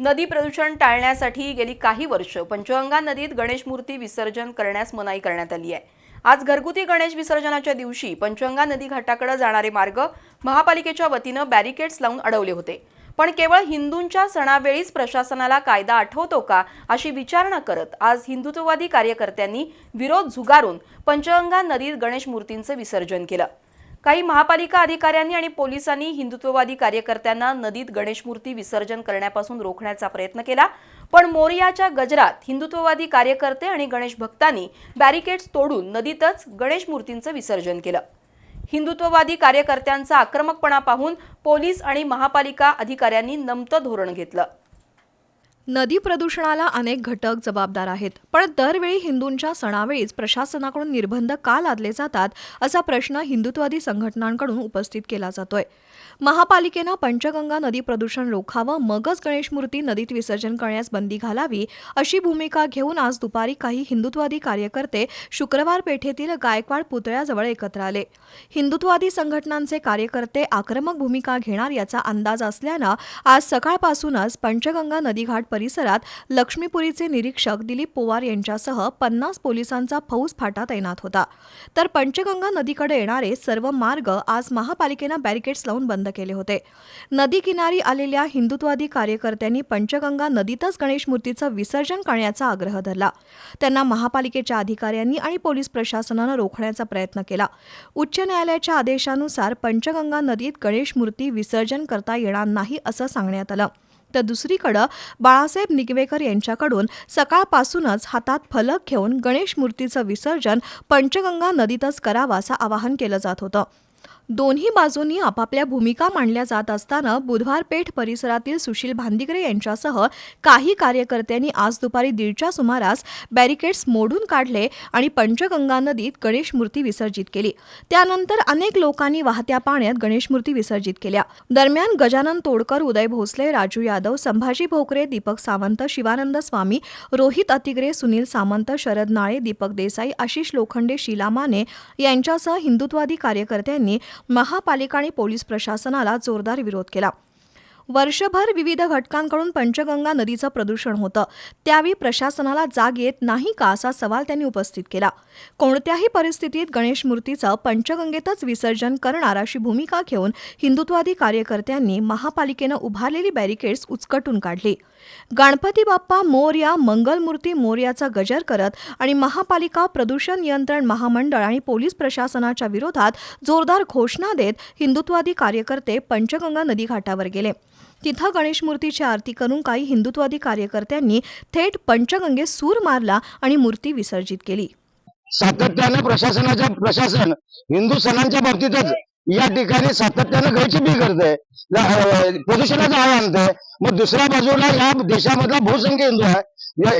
नदी प्रदूषण टाळण्यासाठी गेली काही वर्ष पंचगंगा नदीत गणेश मूर्ती विसर्जन करण्यास मनाई करण्यात आली आहे. आज घरगुती गणेश विसर्जनाच्या दिवशी पंचगंगा नदी घाटाकडे जाणारे मार्ग महापालिकेच्या वतीनं बॅरिकेड्स लावून अडवले होते. पण केवळ हिंदूंच्या सणावेळीच प्रशासनाला कायदा आठवतो का अशी विचारणा करत आज हिंदुत्ववादी कार्यकर्त्यांनी विरोध झुगारून पंचगंगा नदीत गणेश मूर्तींचं विसर्जन केलं. काही महापालिका अधिकाऱ्यांनी आणि पोलिसांनी हिंदुत्ववादी कार्यकर्त्यांना नदीत गणेश मूर्ती विसर्जन करण्यापासून रोखण्याचा प्रयत्न केला. पण मोरियाच्या गजरात हिंदुत्ववादी कार्यकर्ते आणि गणेश भक्तांनी बॅरिकेड्स तोडून नदीतच गणेश मूर्तींचं विसर्जन केलं. हिंदुत्ववादी कार्यकर्त्यांचा आक्रमकपणा पाहून पोलीस आणि महापालिका अधिकाऱ्यांनी नमतं धोरण घेतलं. नदी प्रदूषणाला अनेक घटक जबाबदार आहेत. पण दरवेळी हिंदूंच्या सणावेळीच प्रशासनाकडून निर्बंध का लादले जातात असा प्रश्न हिंदुत्वादी संघटनांकडून उपस्थित केला जातोय. महापालिकेनं पंचगंगा नदी प्रदूषण रोखावं मगच गणेश मूर्ती नदीत विसर्जन करण्यास बंदी घालावी अशी भूमिका घेऊन आज दुपारी काही हिंदुत्वादी कार्यकर्ते शुक्रवार पेठेतील गायकवाड पुतळ्याजवळ एकत्र आले. हिंदुत्वादी संघटनांचे कार्यकर्ते आक्रमक भूमिका घेणार याचा अंदाज असल्यानं आज सकाळपासूनच पंचगंगा नदीघाट परिसरात लक्ष्मीपुरीचे निरीक्षक दिलीप पोवार यांच्यासह पन्नास पोलिसांचा फौज फाटा तैनात होता. तर पंचगंगा नदीकडे येणारे सर्व मार्ग आज महापालिकेनं बॅरिकेड्स लावून बंद केले होते. नदी किनारी आलेल्या हिंदुत्वादी कार्यकर्त्यांनी पंचगंगा नदीतच गणेश मूर्तीचं विसर्जन करण्याचा आग्रह धरला. त्यांना महापालिकेच्या अधिकाऱ्यांनी आणि पोलीस प्रशासनानं रोखण्याचा प्रयत्न केला. उच्च न्यायालयाच्या आदेशानुसार पंचगंगा नदीत गणेश मूर्ती विसर्जन करता येणार नाही असं सांगण्यात आलं. तर दुसरीकडं बाळासाहेब निगवेकर यांच्याकडून सकाळपासूनच हातात फलक घेऊन गणेश मूर्तीचं विसर्जन पंचगंगा नदीतच करावं असं आवाहन केलं जात होतं. दोन्ही बाजूंनी आपापल्या भूमिका मांडल्या जात असताना बुधवार पेठ परिसरातील सुशील भांदिगरे यांच्यासह काही कार्यकर्त्यांनी आज दुपारी दीडच्या सुमारास बॅरिकेड्स मोडून काढले आणि पंचगंगा नदीत गणेश मूर्ती विसर्जित केली. त्यानंतर अनेक लोकांनी वाहत्या पाण्यात गणेश मूर्ती विसर्जित केल्या. दरम्यान गजानन तोडकर उदय भोसले राजू यादव संभाजी भोकरे दीपक सावंत शिवानंद स्वामी रोहित अतिग्रे सुनील सामंत शरद नाळे दीपक देसाई आशिष लोखंडे शीला माने यांच्यासह हिंदुत्ववादी कार्यकर्त्यांनी महापालिका आणि पोलीस प्रशासनाला जोरदार विरोध केला. वर्षभर विविध घटकांकडून पंचगंगा नदीचं प्रदूषण होतं. त्यावेळी प्रशासनाला जाग येत नाही का असा सवाल त्यांनी उपस्थित केला. कोणत्याही परिस्थितीत गणेश मूर्तीचं पंचगंगेतच विसर्जन करणार अशी भूमिका घेऊन हिंदुत्वादी कार्यकर्त्यांनी महापालिकेनं उभारलेली बॅरिकेड्स उचकटून काढली. गणपती बाप्पा मोर्या मंगलमूर्ती मोर्याचा गजर करत आणि महापालिका प्रदूषण नियंत्रण महामंडळ आणि पोलीस प्रशासनाच्या विरोधात जोरदार घोषणा देत हिंदुत्वादी कार्यकर्ते पंचगंगा नदीघाटावर गेले. तिथं गणेश मूर्तीची आरती करून काही हिंदुत्वादी कार्यकर्त्यांनी थेट पंचगंगेत सूर मारला आणि मूर्ती विसर्जित केली. सातत्याने प्रशासनाच्या प्रशासन हिंदू सणांच्या बाबतीतच या ठिकाणी सातत्यानं गैरचिपी करते. प्रदूषणाचा आळ आणते. मग दुसऱ्या बाजूला या देशामधला बहुसंख्य हिंदू आहे.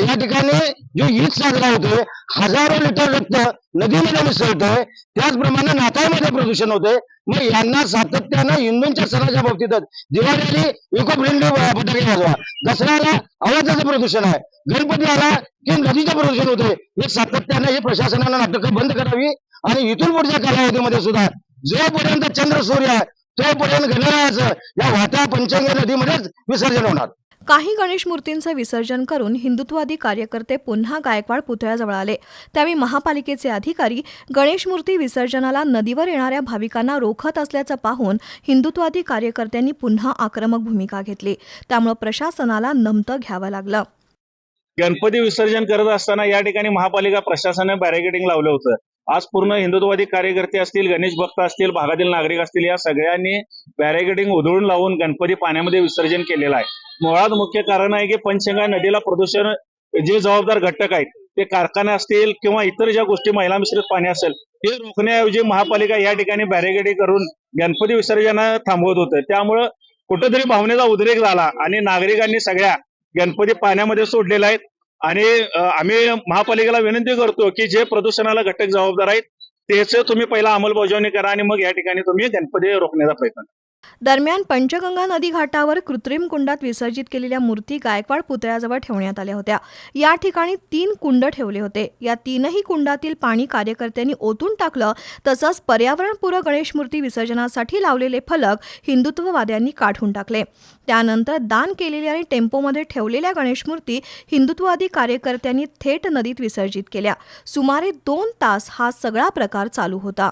या ठिकाणी जो ईद साजरा होतोय हजारो लिटर रक्त नदीमध्ये मिसळतोय. त्याचप्रमाणे नाताळमध्ये प्रदूषण होते मग यांना सातत्यानं हिंदूंच्या सणाच्या बाबतीतच दिवाळी इको फ्रेंडली फटाके वाजवा. दसऱ्याला आवाजाचं प्रदूषण आहे. गणपती आला की नदीचं प्रदूषण होते हे सातत्यानं हे प्रशासनानं नाटकं बंद करावी. आणि इथून पुढच्या कालावधीमध्ये सुद्धा जोपर्यंत चंद्र सूर्य आहे तोपर्यंत गणरायाचं या वाहत्या पंचंग नदीमध्येच विसर्जन होणार. काही गणेश मूर्तींचं विसर्जन करून हिंदुत्वादी कार्यकर्ते पुन्हा गायकवाड पुतळ्याजवळ आले. त्यावेळी महापालिकेचे अधिकारी गणेश मूर्ती विसर्जनाला नदीवर येणाऱ्या भाविकांना रोखत असल्याचं पाहून हिंदुत्वादी कार्यकर्त्यांनी पुन्हा आक्रमक भूमिका घेतली. त्यामुळे प्रशासनाला नमतं घ्यावं लागलं. गणपती विसर्जन करत असताना या ठिकाणी महापालिका प्रशासनाने बॅरिकेडिंग लावलं होतं. आज पूर्ण हिंदुत्ववादी कार्यकर्ते असतील गणेश भक्त असतील भागातील नागरिक असतील या सगळ्यांनी बॅरिकेडिंग उधळून लावून गणपती पाण्यामध्ये विसर्जन केलेलं आहे. मुळात मुख्य कारण आहे की पंचगंगा नदीला प्रदूषण जे जबाबदार घटक आहेत ते कारखाने असतील किंवा इतर ज्या गोष्टी महिला मिश्रित पाणी असेल ते रोखण्याऐवजी महापालिका या ठिकाणी बॅरिकेडिंग करून गणपती विसर्जन थांबवत होतं. त्यामुळं कुठंतरी भावनेचा उद्रेक झाला आणि नागरिकांनी सगळ्या गणपती पाण्यामध्ये सोडलेला आहेत. आणि आम्ही महापालिकेला विनंती करतो की जे प्रदूषणाला घटक जबाबदार आहेत त्याचं तुम्ही पहिला अंमलबजावणी करा आणि मग या ठिकाणी तुम्ही गणपती रोखण्याचा प्रयत्न करा. दरम्यान पंचगंगा नदी घाटावर कृत्रिम कुंडात विसर्जित केलेल्या मूर्ती गायकवाड पुतळ्याजवळ ठेवण्यात आल्या होत्या. या ठिकाणी तीन कुंड ठेवले होते. या तीनही कुंडातील पाणी कार्यकर्त्यांनी ओतून टाकलं तसंच पर्यावरणपूरक गणेश मूर्ती विसर्जनासाठी लावलेले फलक हिंदुत्ववाद्यांनी काढून टाकले. त्यानंतर दान केलेल्या आणि टेम्पोमध्ये ठेवलेल्या गणेश मूर्ती हिंदुत्ववादी कार्यकर्त्यांनी थेट नदीत विसर्जित केल्या. सुमारे दोन तास हा सगळा प्रकार चालू होता.